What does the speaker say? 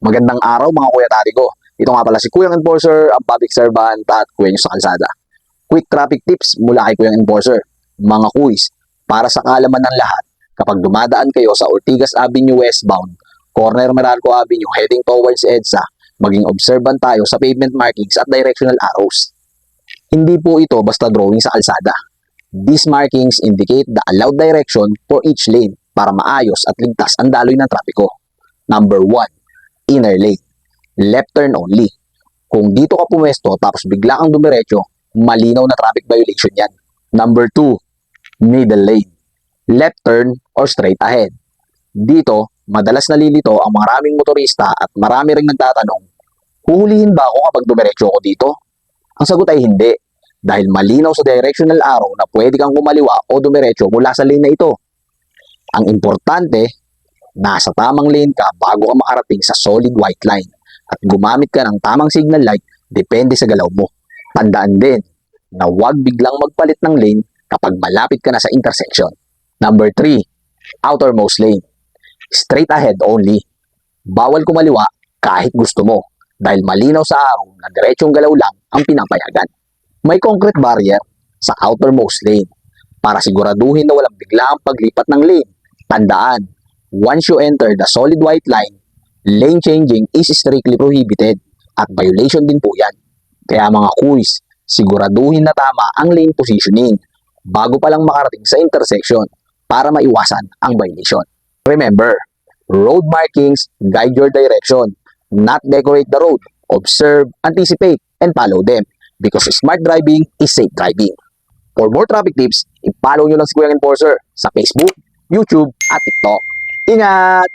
Magandang araw mga kuya tari ko. Ito nga pala si Kuyang Enforcer, ang public servant at kuya sa kalsada. Quick traffic tips mula kay Kuyang Enforcer. Mga kuys, para sa kaalaman ng lahat, kapag dumadaan kayo sa Ortigas Avenue westbound, corner Meralco Avenue heading towards EDSA, maging observant tayo sa pavement markings at directional arrows. Hindi po ito basta drawing sa kalsada. These markings indicate the allowed direction for each lane para maayos at ligtas ang daloy ng trapiko. Number 1, inner lane. Left turn only. Kung dito ka pumwesto tapos bigla kang dumiretso, malinaw na traffic violation yan. Number 2, middle lane. Left turn or straight ahead. Dito, madalas nalilito ang maraming motorista at marami ring nagtatanong, huhulihin ba ako kapag dumiretso ako dito? Ang sagot ay hindi, dahil malinaw sa directional arrow na pwede kang kumaliwa o dumiretso mula sa lane na ito. Ang importante, nasa tamang lane ka bago ka makarating sa solid white line at gumamit ka ng tamang signal light depende sa galaw mo. Tandaan din na huwag biglang magpalit ng lane kapag malapit ka na sa intersection. Number 3, outermost lane. Straight ahead only. Bawal kumaliwa kahit gusto mo dahil malinaw sa araw na diretsong galaw lang ang pinapayagan. May concrete barrier sa outermost lane para siguraduhin na walang biglaang paglipat ng lane. Tandaan, once you enter the solid white line, lane changing is strictly prohibited at violation din po yan. Kaya mga kuys, siguraduhin na tama ang lane positioning bago pa lang makarating sa intersection para maiwasan ang violation. Remember, road markings guide your direction, not decorate the road. Observe, anticipate, and follow them because smart driving is safe driving. For more traffic tips, i-follow nyo lang si Kuyang Enforcer sa Facebook, YouTube, at TikTok. Ingat!